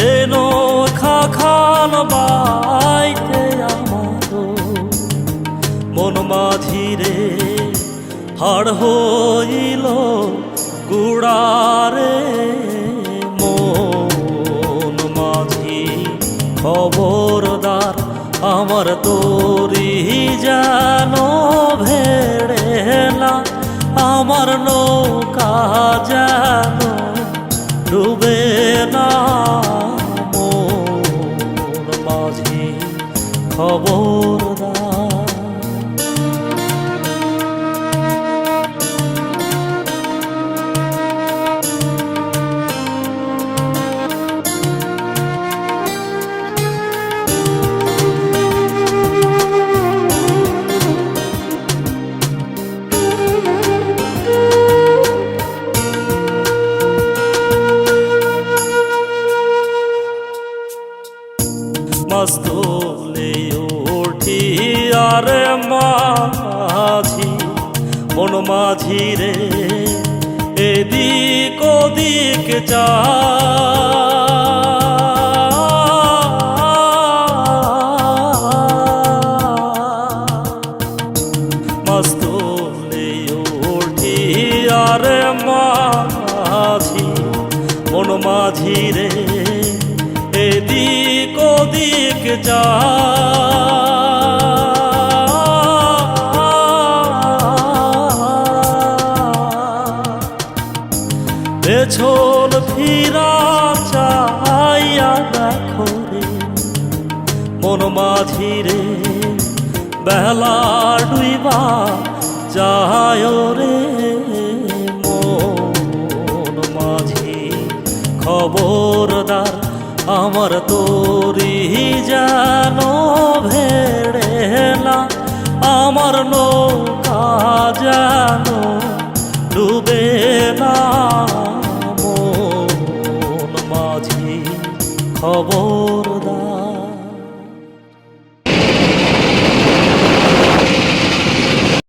সে নৌকা খান বাইতে আমার মন মাঝিরে হাড় হইল গুড়ারে। মন মাঝি খবরদার, আমার তোরি জানো ভেড়েলা আমার নৌকা জানো ডুবে মস্তলে উঠি আর মাঝি, মন মাঝি রে, এদিক ওদিক চা আর মাঝি, মন মাঝি রে ওদিক যা। পেছন ফিরা চাইয়া দেখো রে, মন মাঝি রে বেলা ডুইবা যায় রে, মন মাঝি খবরদার। আমার তোরি জানো ভেড়েলা আমার নৌকা জানো ডুবে না মাঝি খবরদার।